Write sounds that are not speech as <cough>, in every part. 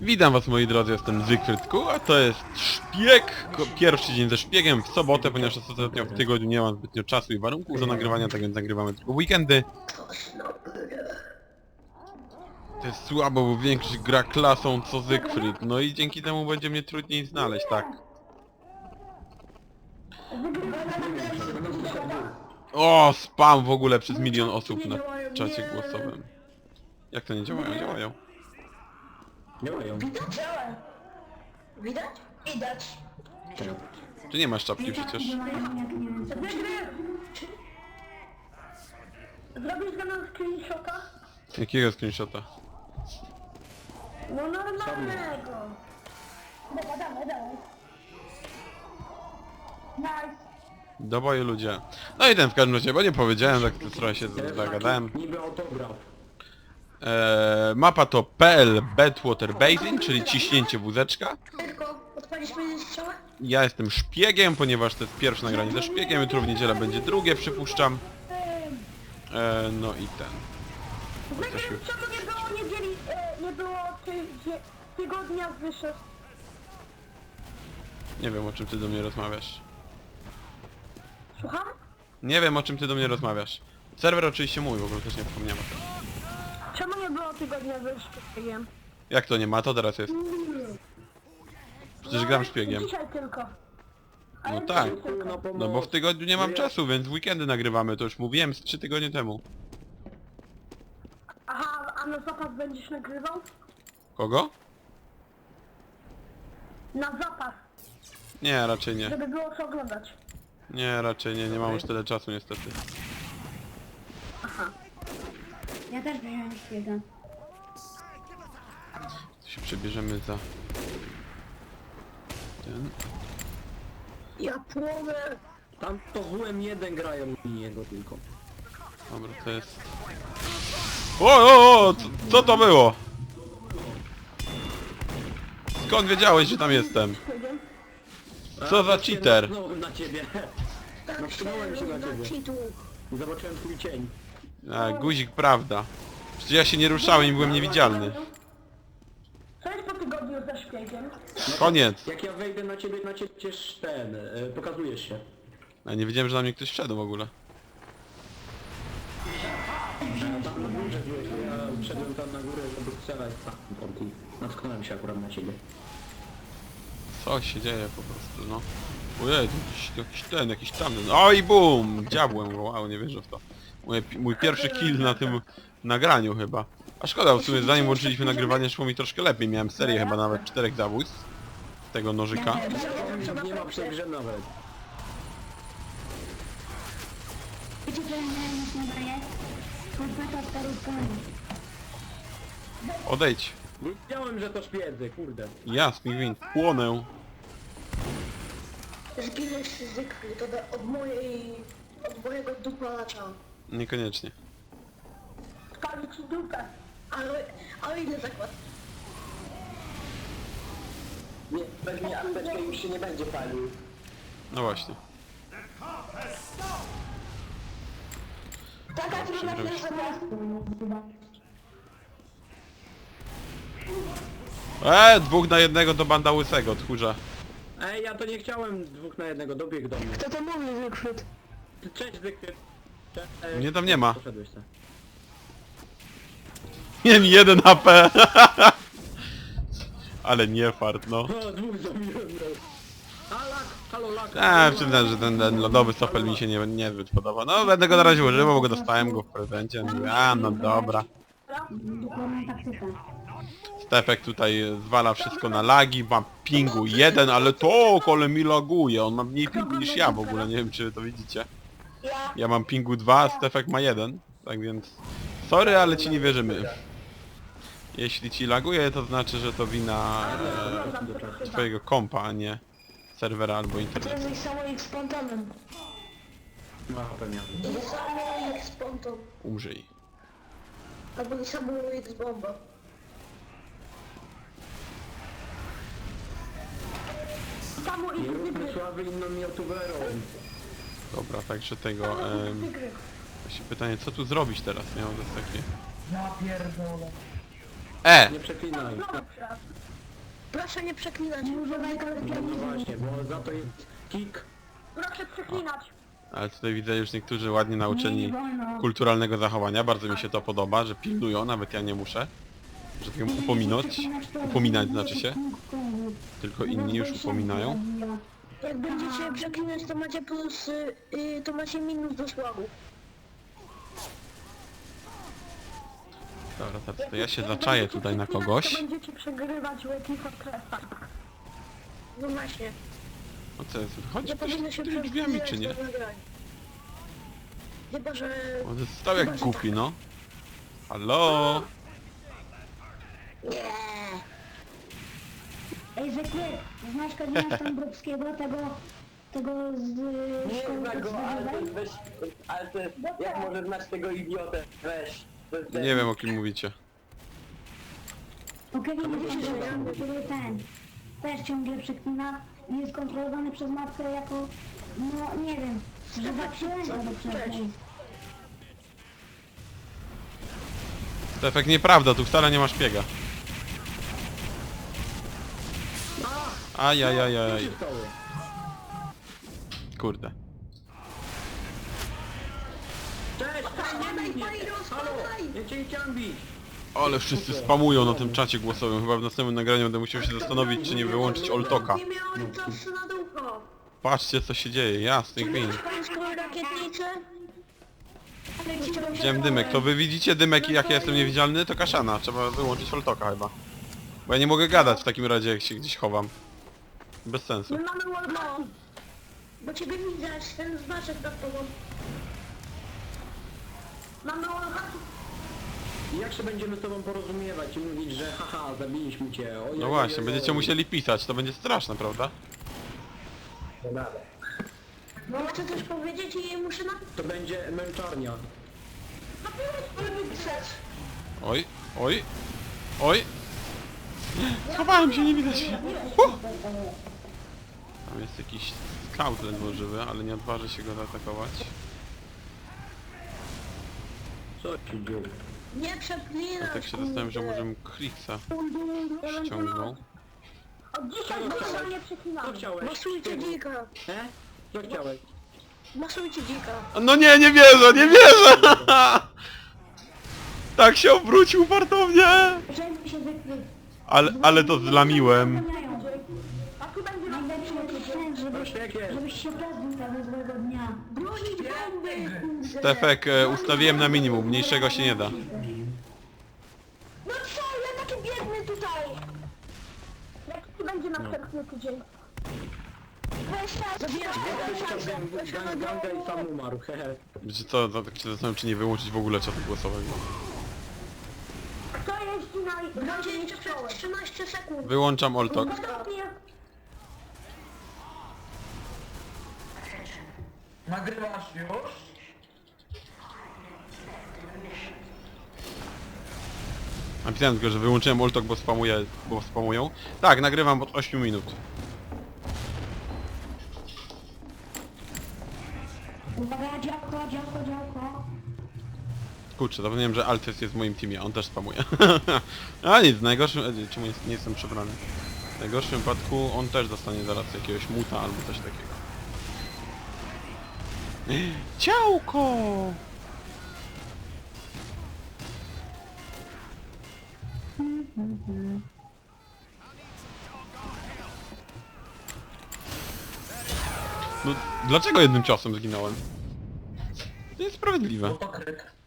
Witam was moi drodzy, jestem Zygfrydku, a to jest szpieg, ko- pierwszy dzień ze szpiegiem w sobotę, ponieważ ostatnio w tygodniu nie mam zbytnio czasu i warunków do nagrywania, tak więc nagrywamy tylko w weekendy. To jest słabo, bo większość gra klasą co Zygfryd, no i dzięki temu będzie mnie trudniej znaleźć, tak. O, spam w ogóle przez milion osób na czacie głosowym. Jak to nie działają? Działają. Działają. Widać? Działa. Widać? Widać. Tu nie masz czapki przecież. Zrobisz ze mną screenshota? Jakiego screenshota? No normalnego. Dobra, dawaj, dawaj. Nice. Do boju ludzie. No i ten w każdym razie, bo nie powiedziałem, tak trochę się zagadałem. taki Niby autograf. Eee, mapa to PL Badwater Basin, czyli ciśnięcie wózeczka. Tylko odpaliśmy strzałę? Ja jestem szpiegiem, ponieważ to jest pierwsze nagranie ze szpiegiem, jutro w niedzielę będzie drugie, przypuszczam. Eee, no i ten. Już- Czemu nie było niedzieli, e, nie było ty, tygodnia wyższych? Nie wiem o czym ty do mnie rozmawiasz. Słucham? Nie wiem o czym ty do mnie rozmawiasz. Serwer oczywiście mój, w ogóle też nie wspomniałem o tym. Czemu nie było tygodnia wyższych? Jak to nie ma, to teraz jest. Przecież gram szpiegiem. Dzisiaj tylko. No Ale tak. dzisiaj tylko. Na pomoc. No bo w tygodniu nie mam czasu, więc w weekendy nagrywamy, to już mówiłem z 3 tygodnie temu. Aha, a na zapas będziesz nagrywał? Kogo? Na zapas, Nie, raczej nie. żeby było co oglądać. Nie, raczej nie, nie mam już tyle czasu niestety. Ja też wziąłem szpiega. To się przebierzemy za... Ten. Ja płonę. Tam to WM1 grają i jego tylko. Dobra, to jest... O, o, o! Co, co to było? Skąd wiedziałeś, że tam jestem? Co za cheater? No na ciebie. Natknąłem się na ciebie. Cheatu. Zobaczyłem twój cień. A, guzik prawda. Przecież ja się nie ruszałem i byłem niewidzialny. Co jest po tygodniu ze szpiegiem? Koniec. Jak ja wejdę na ciebie, na ciebie przecież ten, e, pokazujesz się. Ja nie wiedziałem, że na mnie ktoś wszedł w ogóle. A tam na górze byłeś, ja wszedłem tam na górę, żeby strzelać. A. Natknąłem się akurat na ciebie. Co się dzieje po prostu, no. Ojej, jakiś, jakiś ten, jakiś tamten. Oj, bum! Dziabłem go, wow, nie wierzę w to. Mój, mój pierwszy kill na tym nagraniu chyba. A szkoda, w sumie zanim włączyliśmy nagrywanie szło mi troszkę lepiej. Miałem serię chyba nawet czterech zabójstw. Tego nożyka. Nie ma w tej grze nawet. Odejdź. Wiedziałem, że to szpiedzy, kurde. Ja, Smigwin, płonę. Zginąć z zykry, to da od mojej... od mojego dupacza. Niekoniecznie. Spali ci dupę. Ale... ale ile zakład? Nie, weźmie apteczkę już się nie będzie palił. No właśnie. Taka trudna pierwsza Eee, dwóch na jednego to banda łysego, tchórza. Ej, ja to nie chciałem dwóch na jednego, dobieg do mnie. Kto to mówi, Zygfryd? Cześć, Zygfryd. Cześć. Mnie tam nie ma. Poszedłeś tam. <laughs> Miałem jeden HP. <laughs> Ale nie fart, no. O, dwóch zabiłem. A, lak, halo, lak. A, przyznam, że ten, ten lodowy sofel mi się nie, niezbyt podoba. No, będę go na razie używał, bo go dostałem go w prezencie. Mówię, A, no dobra. Dokładnie taktyka. Stefek tutaj zwala wszystko na lagi, ma pingu jeden, ale to kole mi laguje, on ma mniej pingu niż ja w ogóle, nie wiem czy wy to widzicie. Ja... Mam pingu 2, a Stefek ma jeden, tak więc... Sorry, ale ci nie wierzymy. Jeśli ci laguje, to znaczy, że to wina e, twojego kompa, a nie serwera albo To internetu. jest z pontonem. Pewnie. Z ponton. Umrzyj. Albo i samoik z bombą. Nie róbmy Zygfryd. sławy youtuberom. Dobra, także tego... em, Wygryw. właśnie pytanie, co tu zrobić teraz? Miałem to takie... Ja pierdolę. E! Nie przeklinaj. Proszę. Proszę nie przeklinać. Nie używaj No właśnie, bo za to jest kick. Proszę przeklinać. Ale tutaj widzę już niektórzy ładnie nauczeni Nie kulturalnego zachowania. Bardzo mi się to podoba, że pilnują, nawet ja nie muszę. Że tak ją upominać. Upominać znaczy się. Tylko inni już upominają. Jak będziecie przeklinać, to macie plus, y, y, to macie minus do słagu. Dobra, teraz to ja się zaczaję tutaj na kogoś. To będziecie przegrywać Wiki Fortressa. No właśnie. No co jest, wychodzi Nie ktoś powinno się tymi drzwiami, czy nie? Chyba, że... On stał jak głupi, no. Halo? Nie. Ej, Zekry, znasz Kazimierza <laughs> Stąbrowskiego, tego, tego z y, Nie szkoły zna go, ale podstawowej? weź, ale to jest, jak możesz znać tego idiotę, weź. To jest ten- Nie wiem o kim mówicie. O Kevinie który ten też ciągle przeklina i jest kontrolowany przez matkę jako, no nie wiem, żywa przyłęga do przeszłości. To efekt nieprawda, tu wcale nie ma szpiega. Ajajajaj. Kurde. Ale wszyscy spamują na tym czacie głosowym. Chyba w następnym nagraniu będę musiał się zastanowić, czy nie wyłączyć Oltoka. Patrzcie co się dzieje, jasny. Pańską rakietnicę? Widziałem dymek, to wy widzicie dymek i jak ja jestem niewidzialny? To kaszana, trzeba wyłączyć Oltoka chyba. Bo ja nie mogę gadać w takim razie jak się gdzieś chowam. Bez sensu. My mamy Wallball. Bo ciebie widzę, ten znaczek nad tobą. Mamy Wallball. I jak się będziemy z tobą porozumiewać i mówić, że haha, zabiliśmy cię. Ojej, No właśnie, ojej, będziecie ojej. musieli pisać, to będzie straszne, prawda? No chcę coś powiedzieć i muszę na... To będzie męczarnia. Oj, oj, oj. Schowałem się, nie widać mnie. Uh! Tam jest jakiś scout ledwo żywy, ale nie odważy się go zaatakować. Co ci dzieje? Nie przeklinać, Ja tak się zastanawiam, że może bym Krixa ściągnął. Od dzisiaj chciałeś? nie chciałeś? Masujcie dzika. E? Co chciałeś? Masujcie dzika. No nie, nie wierzę, nie wierzę! <laughs> Tak się obrócił fartownie! Przejmij się. Ale, ale to zlamiłem. A tu będzie Najlepszy ten, żeby, Proszę, jak jest? żebyś się pozbył tego złego dnia. bronić bomby. Stefek e, ustawiłem na minimum, mniejszego się nie da. No co, ja taki biedny tutaj. Jak tu będzie następny tydzień? Weź tak, Ktoś chciał gang- gang- ganga i sam umarł, hehe. Wiecie co, to tak się zastanawiam, czy nie wyłączyć w ogóle czatu głosowego. Kto jeździ na... Będzie jeszcze przez 13 sekund. Wyłączam Oltok. Nagrywasz już? Napisałem tylko, że wyłączyłem Oltok, bo spamuje, bo spamują. Tak, nagrywam od 8 minut. Uwaga, działko, działko, działko. Kurczę, zapomniałem, że Altes jest w moim teamie, on też spamuje. <laughs> A nic, w najgorszym... e, Czemu jest, nie jestem przebrany? W najgorszym wypadku on też dostanie zaraz jakiegoś muta albo coś takiego. <gasps> Ciałko! No, dlaczego jednym ciosem zginąłem? To to kryk.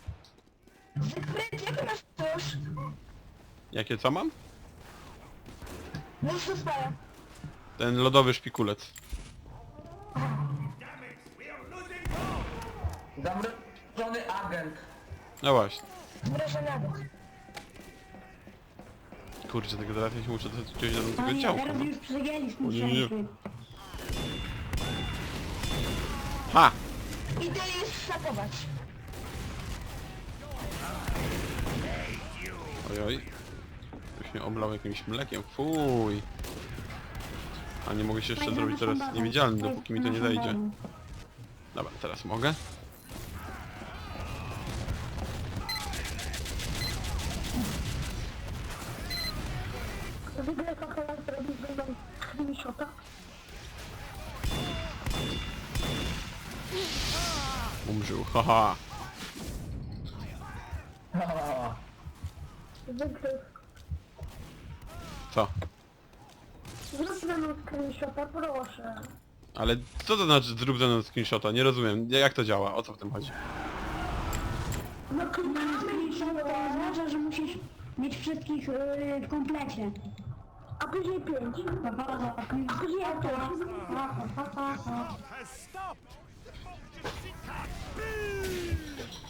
Sekret, jak masz już? Jakie co mam? Już zostaje. Ten lodowy szpikulec. Zamrożony agent. No właśnie. Wrażeniego. Kurczę, tego się muszę dowiedzieć do No tego teraz No. już nie, nie. Ha! Idę jest szapować. Oj, oj. Ktoś mnie oblał jakimś mlekiem. Fuj. A nie mogę się jeszcze zrobić teraz niewidzialny, dopóki mi to nie zejdzie. Dobra, teraz mogę. W ogóle zrobić screenshota. Umrzył, haha. Co? Zrób ze mną screenshota, proszę. Ale co to znaczy zrób ze mną screenshota? Nie rozumiem. Jak to działa? O co w tym chodzi? No Na klikamy screenshot to oznacza, że musisz mieć wszystkich yy, w komplecie. a później pięć. A później auto.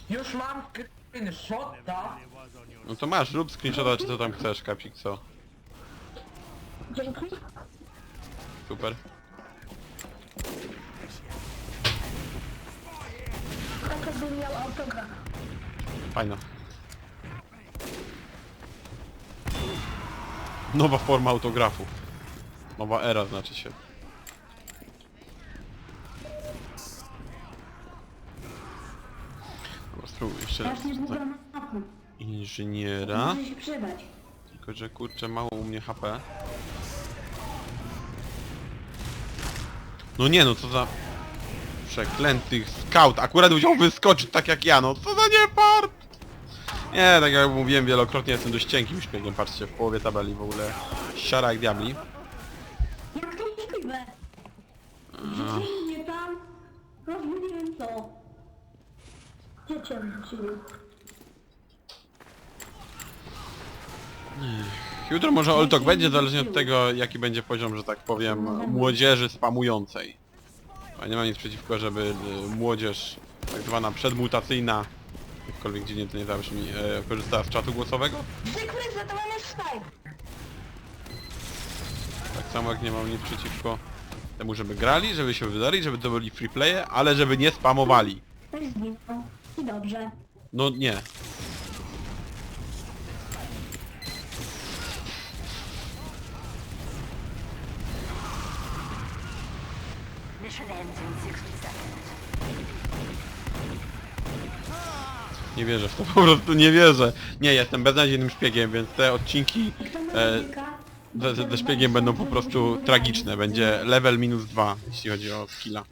Już mam screenshota. No to masz, rób screenshota czy co tam chcesz, kapik, co? Dzięki. Super. Tak jakbym miał autograf. Fajno. Nowa forma autografu. Nowa era znaczy się. Dobra, spróbuj jeszcze. Strasznie długo. Inżyniera. Może się przydać. Tylko, że kurczę mało u mnie HP. No nie no, co za... Przeklęty scout. Akurat musiał wyskoczyć tak jak ja, no co za niepart! Nie, tak jak mówiłem wielokrotnie, jestem dość cienkim szpiegiem, patrzcie, w połowie tabeli w ogóle. Siara jak diabli. Jak to możliwe? Wrzucili mnie tam, to. Jutro może Oltok będzie, zależnie od tego, jaki będzie poziom, że tak powiem, młodzieży spamującej. A nie mam nic przeciwko, żeby y, młodzież, tak zwana przedmutacyjna, jakkolwiek dziwnie to nie zabrzmi, e, korzystała z czatu głosowego. Zadawany. Tak samo jak nie mam nic przeciwko temu, żeby grali, żeby się wydali, żeby to byli free playe, ale żeby nie spamowali. Zginął. I dobrze. No nie. Mission ends in 60 seconds. Nie wierzę w to, <laughs> po prostu nie wierzę. Nie, jestem beznadziejnym szpiegiem, więc te odcinki Kto ma e, ze, ze, ze szpiegiem będą po prostu tragiczne. Będzie level minus 2, jeśli chodzi o skilla.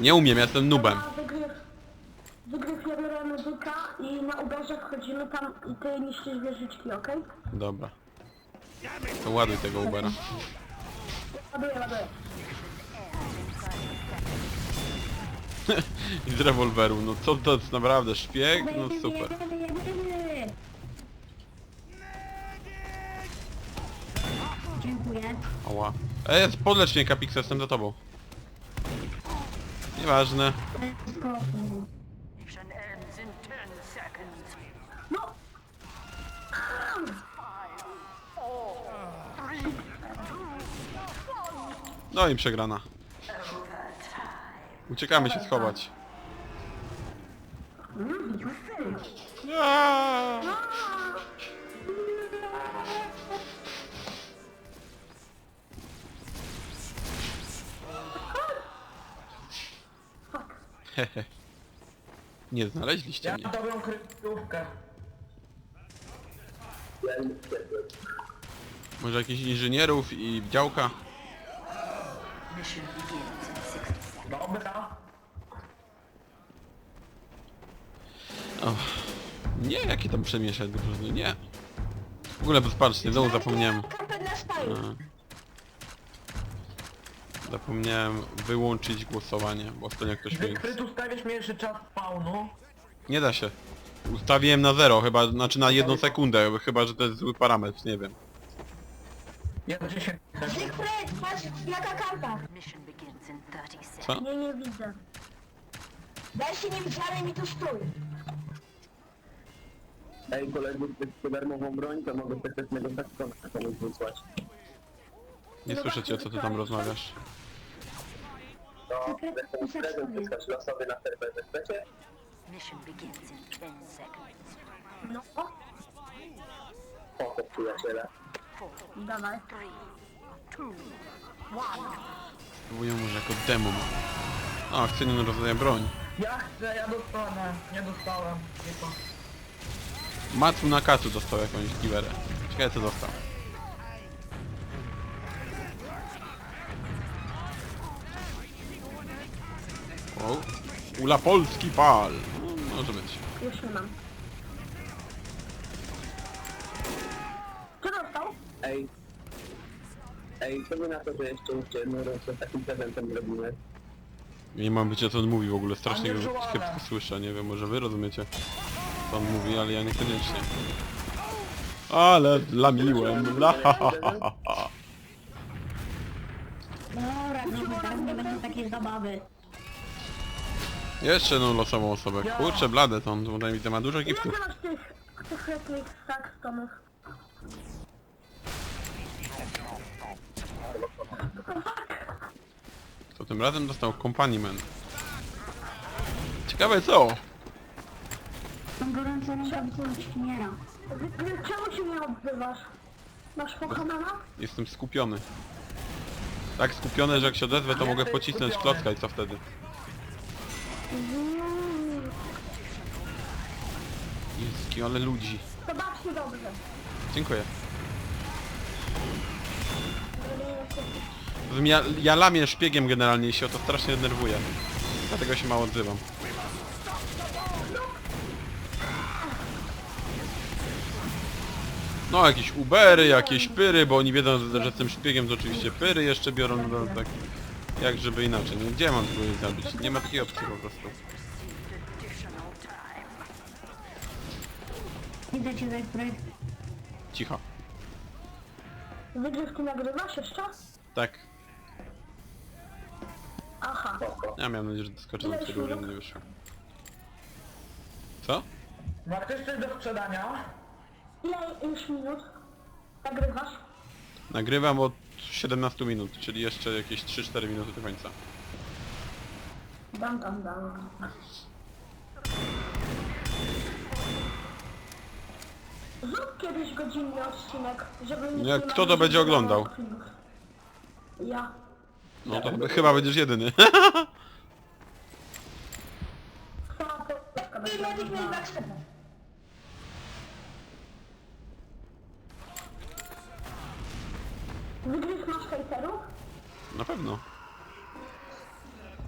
Nie umiem, jestem nubem. Na wygryw. Wygryw ja biorę muzyka i na Uberze wchodzimy tam i ty niszczysz wieżyczki, okej? Dobra. To ładuj tego Ubera. Ładuję, ładuję. <laughs> I z rewolweru, no co to jest naprawdę szpieg? No super. Dziękuję. Ała. E, podlecz mnie Kapix, jestem za tobą. Nieważne. Spokój. Mission ends in 10 seconds. No! No i przegrana. Uciekamy się schować. Aaaa! Hehe. <laughs> Nie znaleźliście Ja mnie. mam dobrą kryjówkę. Może jakichś inżynierów i działka? Mission begins in 60 seconds. Dobra. Nie, jakie tam przemieszać drużyny, nie. W ogóle bezpatrznie, znowu zapomniałem. Kampę e, Zapomniałem wyłączyć głosowanie, bo ostatnio ktoś. Zygfryd ustawiasz mniejszy czas spawnu. Nie da się. Ustawiłem na zero, chyba, znaczy na jedną sekundę, chyba że to jest zły parametr, nie wiem. Ja 10 sekund. Zygfryd, patrz jaka kampa. Mission begins in 30 seconds. Co? Nie, nie widzę. Daj się nie widziałem mi tu stój. Ej kolegów, chcesz darmową broń, to mogę perfektnego saksona komuś wysłać. Nie słyszę cię, co ty tam rozmawiasz. No, prezent zyskać losowy na serwerze, chcecie? Mission begins in 10 seconds. No, Spoko, przyjaciele. Dawaj. Spróbuję może jako demon. A, Ksenion rozdaje broń. Ja chcę, ja dostanę. Nie dostałem. Nie to. Matsu na kacu dostał jakąś giwerę. Ciekawe co dostał. Ula Polski pal. No, może być. Już nie mam. Co dostał? Ej. Ej, co by na to, że jeszcze jedną rękę takim prezentem robimy? Nie mam być o co on mówi w ogóle, strasznie go Unusualne. kiepsko słyszę, nie wiem, może wy rozumiecie co on mówi, ale ja niekoniecznie. Ale lamiłem, la ha ha ha ha, ha. Dobra, nie, teraz nie będzie takiej zabawy. Jeszcze jedną losową osobę. Kurczę blade to on tutaj widzę ma dużo Ile giftów. ty masz tych, tych letnich sakstonów? To tym razem dostał Company Man. Ciekawe co? Mam gorące rękawice wy- Czemu się nie odbywasz? Masz Pokemona? Jestem skupiony. Tak skupiony, że jak się odezwę to mogę pocisnąć klocka i co wtedy? Jeski, ale ludzi. Zobaczcie dobrze. Dziękuję. Ja, ja lamię szpiegiem generalnie i się o to strasznie denerwuję. Dlatego się mało odzywam. No jakieś Ubery, jakieś pyry, bo oni wiedzą, że jestem szpiegiem, to oczywiście pyry jeszcze biorą, no tak. Jak żeby inaczej, nie? Gdzie mam ich zabić? Nie ma takiej opcji po prostu. Widzę cię, Zajfrek. Cicho. Wygrywki nagrywasz jeszcze? Tak. Aha. Ja miałem nadzieję, że doskoczę na tyle, nie wyszło. Co? Ma ktoś coś do sprzedania? Ile już minut nagrywasz? Nagrywam od 17 minut, czyli jeszcze jakieś 3-4 minuty do końca. Dam, dam, dam. Zrób kiedyś godzinny odcinek, żeby nikt Jak nie kto to będzie oglądał? filmów. Ja. No to chyba- chyba będziesz jedyny. Cała Polska będzie oglądała. Wygryw masz hejterów? Na pewno.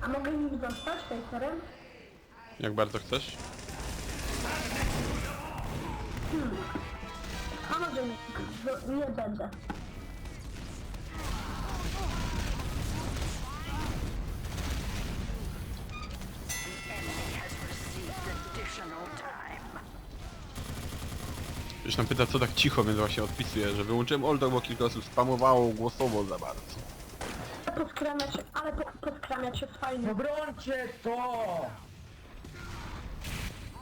A mogę nim zostać hejterem? Jak bardzo chcesz. A może nie, bo nie będę. Ktoś tam pyta co tak cicho, więc właśnie odpisuję, że wyłączyłem Oldog, bo kilka osób spamowało głosowo za bardzo. Podkramiać, ale po, podkramiać jest fajnie. No brońcie to!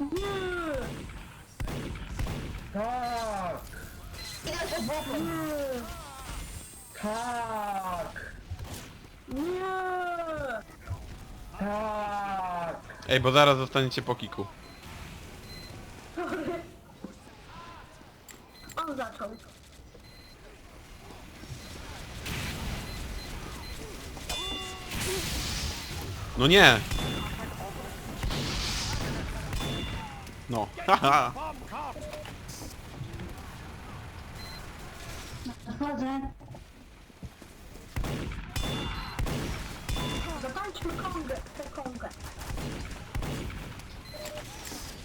Nie, Tak! nie, Tak! nie. Tak! Ej, bo zaraz zostaniecie po kiku. Sorry. On zaczął. No nie! No, <laughs> haha! Wchodzę. Zatańczmy kongę, tę kongę.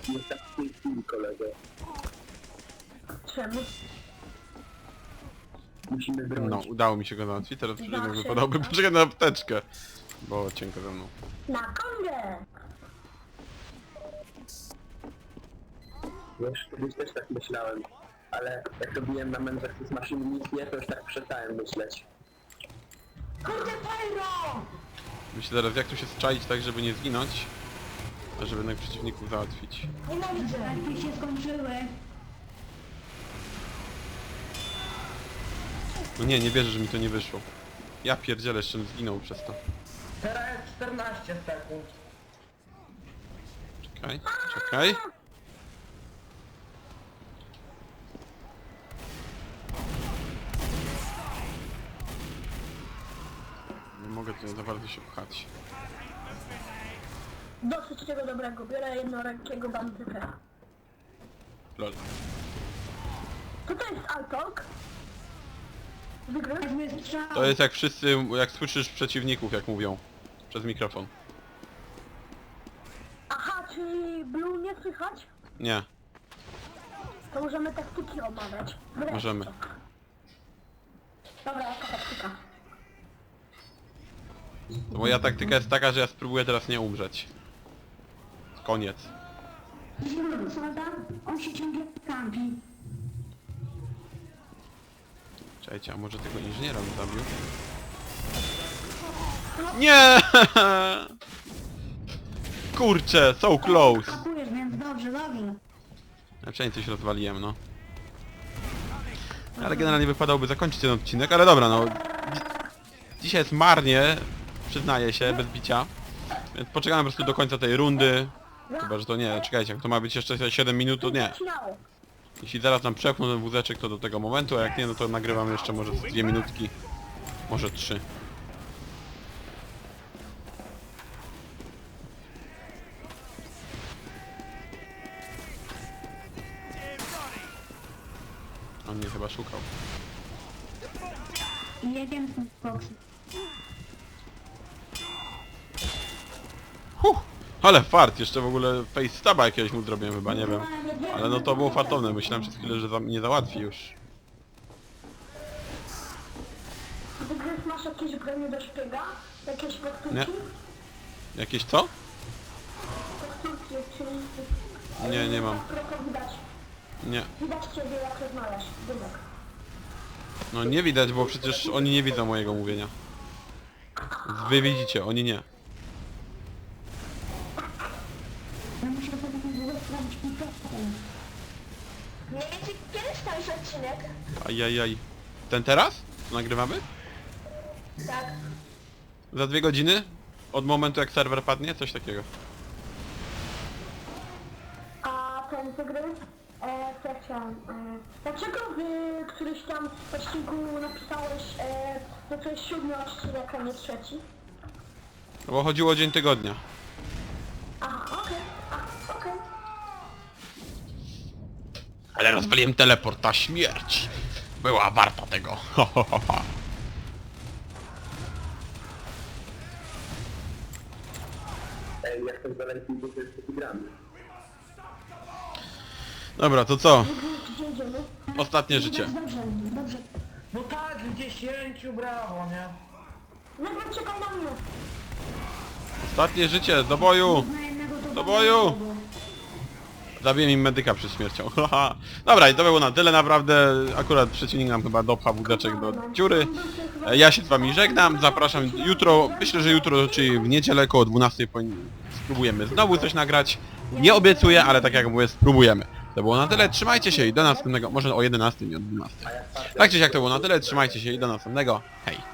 Nie tak chwili, kolego. Czemu? Musimy bronić. No, udało mi się go załatwić, teraz już jednak wypadałoby <laughs> poczekać na apteczkę. Bo cienko ze mną. Na kongę! Wiesz, kiedyś też tak myślałem. Ale jak robiłem na Manchester Machine misję, to już tak przestałem myśleć. Kurde Pyro! Myślę teraz jak tu się strzaić tak, żeby nie zginąć, a żeby jednak przeciwników załatwić. Nienawidzę. Karty się skończyły. No nie, nie wierzę, że mi to nie wyszło. Ja pierdzielę, jeszcze bym zginął przez to. Teraz jest 14 sekund. Czekaj, czekaj. mogę tu za bardzo się pchać. Dosyć tego dobrego. Biorę jednorękiego bandytę. Lol. To jest Altok? Wygryw? Weźmy strzał. To jest jak wszyscy, jak słyszysz przeciwników, jak mówią. Przez mikrofon. Aha, czyli Blue nie słychać? Nie, To możemy taktyki omawiać. Wreszcie. możemy. Dobra, jaka taktyka? To moja taktyka jest taka, że ja spróbuję teraz nie umrzeć. Koniec. Zielony solda, on się ciągle kampi. Czekajcie, a może tego inżyniera bym zabił? Nie! <laughs> Kurczę, so close! Hakujesz, więc dobrze, dobrze. Ja przynajmniej coś rozwaliłem, no. Ale generalnie wypadałoby zakończyć ten odcinek, ale dobra, no. Dzi- Dzisiaj jest marnie, przyznaję się, bez bicia. Więc poczekamy po prostu do końca tej rundy. Chyba, że to nie, czekajcie, jak to ma być jeszcze 7 minut, to nie. Jeśli zaraz nam przepchną ten wózeczek, to do tego momentu, a jak nie, no to nagrywam jeszcze może z dwie minutki. Może trzy. On mnie chyba szukał. Jedziemy z. Huh! Ale fart, jeszcze w ogóle face staba jakiegoś mu zrobiłem chyba, nie wiem. Ale no to było fartowne, myślałem przez chwilę, że za mnie załatwi już. Masz jakieś do szpiega? Jakieś powtórki? Nie. Jakieś co? Powtórki, czyli... Nie, nie mam. Nie. Widać ciebie jak rozmawiasz. Dymek. No nie widać, bo przecież oni nie widzą mojego mówienia. Wy widzicie, oni nie. Ja muszę sobie w ogóle sprawdzić mikrofon. Mniej więcej kiedy stawisz odcinek? Ajajaj. Ten teraz? Nagrywamy? Tak. Za dwie godziny? Od momentu jak serwer padnie? Coś takiego. A ten wygryw? E, co ja chciałam? E, dlaczego wy któryś tam w odcinku napisałeś, e, że to jest siódmy odcinek, a nie trzeci? No Bo chodziło o dzień tygodnia. Aha, okej. A, okej. Ale rozwaliłem teleport, ta śmierć była warta tego. Ho, ho, ho, ho. Ej, jak to jest taki. Dobra, to co? Gdzie idziemy? Ostatnie życie. Dobrze, dobrze. No tak, w 10, brawo, nie? Czekaj na mnie. Ostatnie życie, do boju! To Do boju! Zabiłem im medyka przed śmiercią. <laughs> haha. Dobra, i to było na tyle naprawdę. Akurat przeciwnik nam chyba dopcha wódeczek do dziury. E, Ja się z wami żegnam, zapraszam jutro, myślę, że jutro, czyli w niedzielę koło 12 powin- spróbujemy znowu coś nagrać. Nie obiecuję, ale tak jak mówię, spróbujemy. To było na tyle, trzymajcie się i do następnego, może o 11, nie o 12. Tak czy siak to było na tyle, trzymajcie się i do następnego. Hej!